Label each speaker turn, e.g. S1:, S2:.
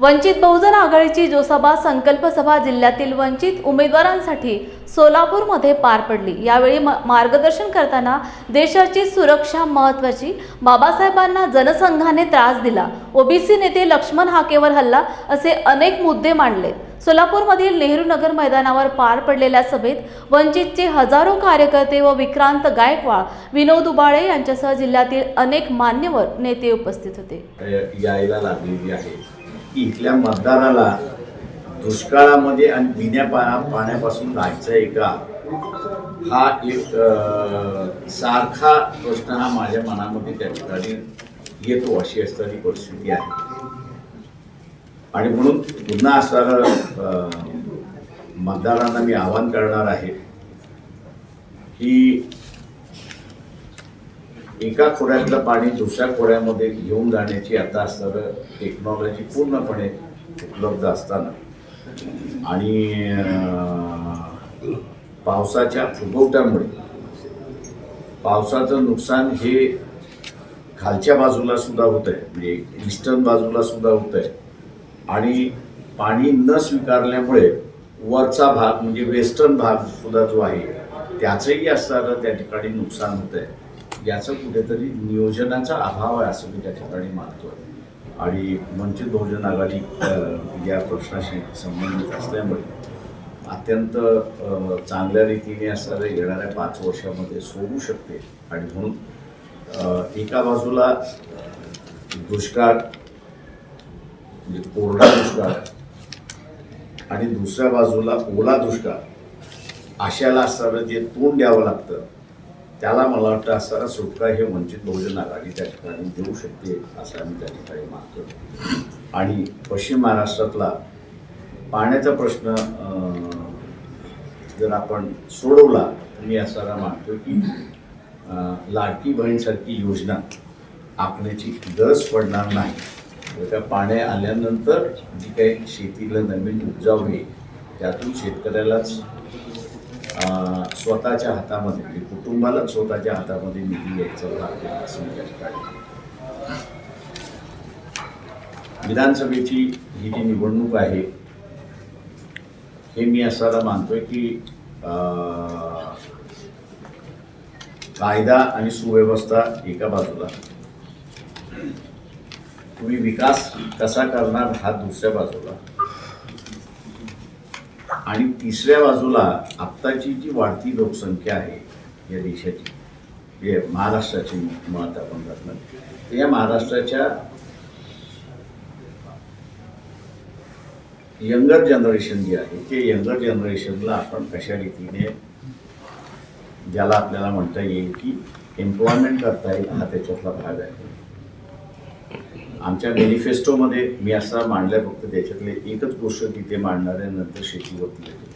S1: वंचित बहुजन आघाडीची जोसाबा संकल्प सभा जिल्ह्यातील वंचित उमेदवारांसाठी सोलापूरमध्ये पार पडली. यावेळी मार्गदर्शन करताना देशाची सुरक्षा महत्त्वाची बाबासाहेबांना जनसंघाने त्रास दिला. ओबीसी नेते लक्ष्मण हाकेवर हल्ला असे अनेक मुद्दे मांडले. सोलापूरमधील नेहरू नगर मैदानावर पार पडलेल्या सभेत वंचितचे हजारो कार्यकर्ते व विक्रांत गायकवाड विनोद उबाळे यांच्यासह जिल्ह्यातील अनेक मान्यवर नेते उपस्थित होते.
S2: यायला लागलेली आहे. की इथल्या मतदाराला दुष्काळामध्ये आणि पिण्या पाण्या पाण्यापासून राहायचं आहे का? हा एक सारखा प्रश्न हा माझ्या मनामध्ये त्या ठिकाणी येतो अशी असणारी परिस्थिती आहे. आणि म्हणून पुन्हा असणारं मतदारांना मी आवाहन करणार आहे की एका खोऱ्यातलं पाणी दुसऱ्या खोऱ्यामध्ये घेऊन जाण्याची आता असणारं टेक्नॉलॉजी पूर्णपणे उपलब्ध असताना. आणि पावसाच्या फुगवट्यामुळे पावसाचं नुकसान हे खालच्या बाजूला सुद्धा होत आहे म्हणजे ईस्टर्न बाजूला सुद्धा होत आहे आणि पाणी न स्वीकारल्यामुळे वरचा भाग म्हणजे वेस्टर्न भाग सुद्धा जो आहे त्याचंही असताना त्या ठिकाणी नुकसान होत आहे याचं कुठेतरी नियोजनाचा अभाव आहे असं मी त्या ठिकाणी मानतो आणि वंचित बहुजन आघाडी या प्रश्नाशी संबंधित असल्यामुळे अत्यंत चांगल्या रीतीने असणाऱ्या येणाऱ्या पाच वर्षामध्ये सोडू शकते. आणि म्हणून एका बाजूला दुष्काळ म्हणजे कोरडा दुष्काळ आणि दुसऱ्या बाजूला ओला दुष्काळ अशाला असणारं जे तोंड द्यावं लागतं. त्याला मला वाटतं असताना सुटका हे वंचित बहुजन आघाडी त्या ठिकाणी देऊ शकते असं आम्ही त्या ठिकाणी मानतो आणि पश्चिम महाराष्ट्रातला पाण्याचा प्रश्न जर आपण सोडवला तर मी असारा मानतो की लाडकी बहीणसारखी योजना आखण्याची गरज पडणार नाही. तर त्या पाण्या आल्यानंतर जी काही शेतीला नवीन उपजाऊ होईल त्यातून शेतकऱ्यालाच स्वतःच्या हातामध्ये म्हणजे कुटुंबालाच स्वतःच्या हातामध्ये निधी यायचं लागेल असं मी त्या ठिकाणी. विधानसभेची ही जी निवडणूक आहे हे मी असायला मानतोय की कायदा आणि सुव्यवस्था एका बाजूला. तुम्ही विकास कसा करणार हा दुसऱ्या बाजूला. आणि तिसऱ्या बाजूला आत्ताची जी वाढती लोकसंख्या आहे या देशाची जे महाराष्ट्राची मुळात आपण घटना या महाराष्ट्राच्या यंगर जनरेशन जे आहे ते यंगर जनरेशनला आपण कशा रीतीने ज्याला आपल्याला म्हणता येईल की एम्प्लॉयमेंट करता येईल हा त्याच्यातला भाग आहे. आमच्या मॅनिफेस्टोमध्ये मी असा मांडल्या फक्त त्याच्यातले एकच गोष्ट तिथे मांडणार आहे नंतर शेतीवरती येतो